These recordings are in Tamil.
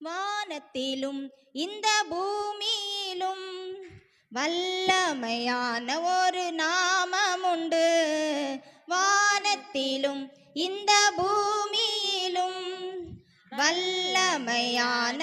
வானத்திலும் இந்த பூமியிலும் வல்லமையான ஒரு நாமம் உண்டு வானத்திலும் இந்த பூமியிலும் வல்லமையான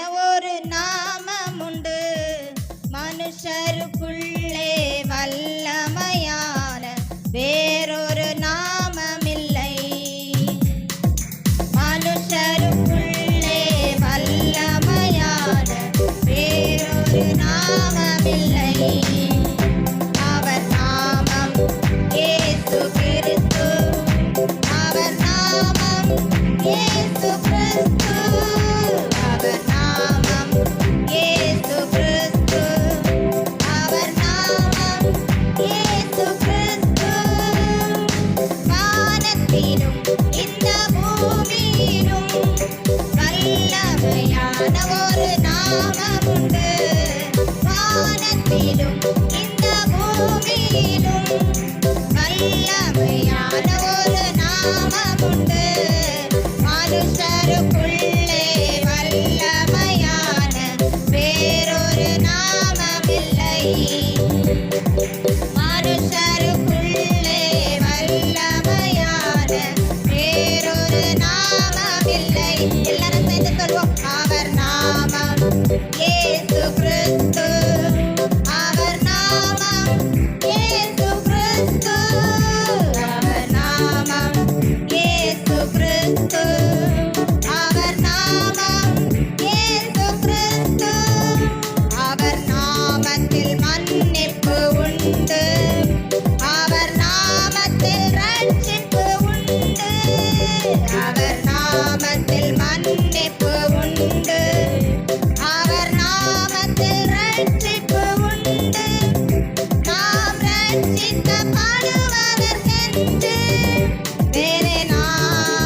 Thank you. பாடுவதற்கென்று வேறே நான்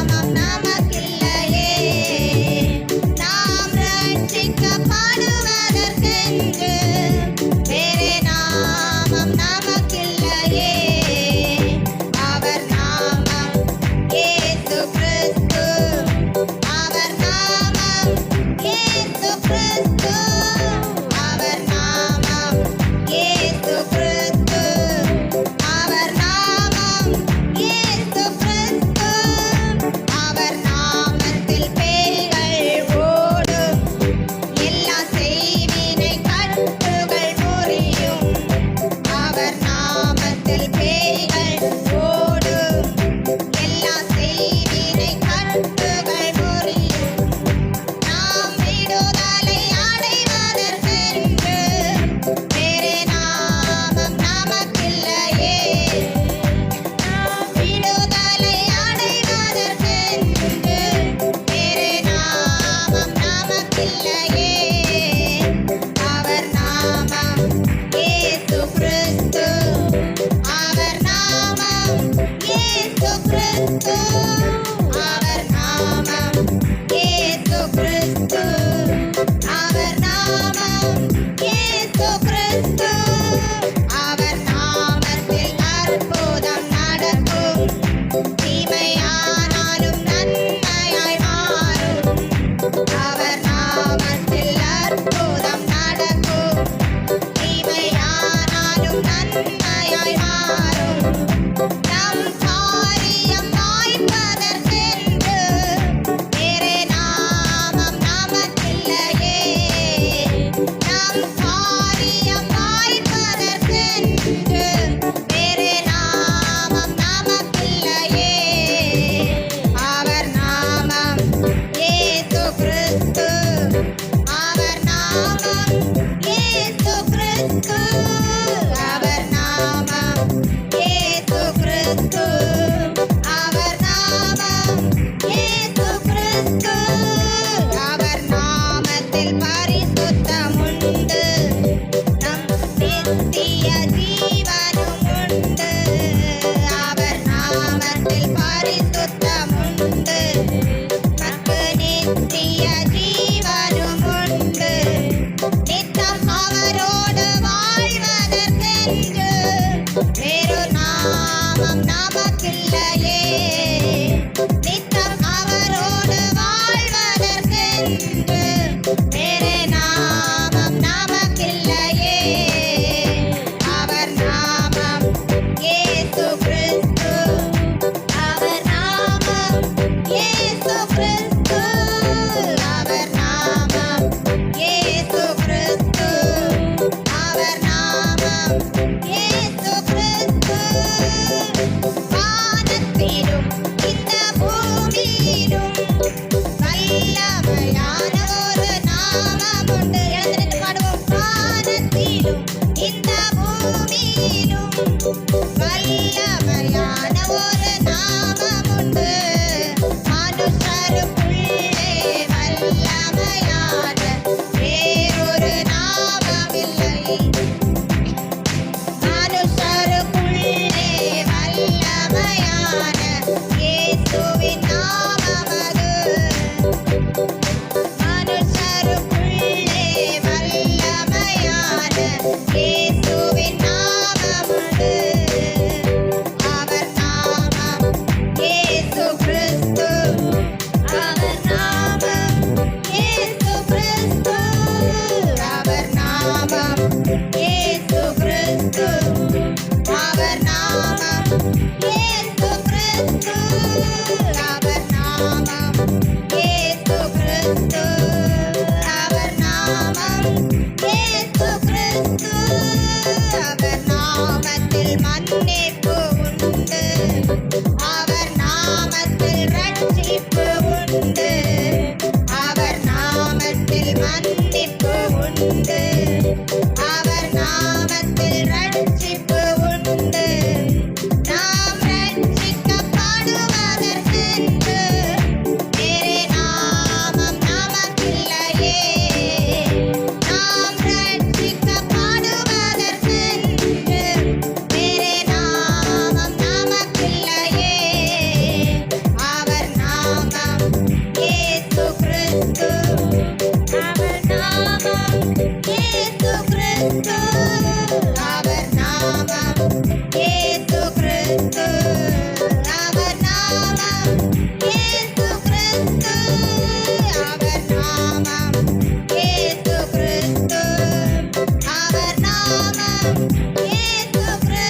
Thank you. mani.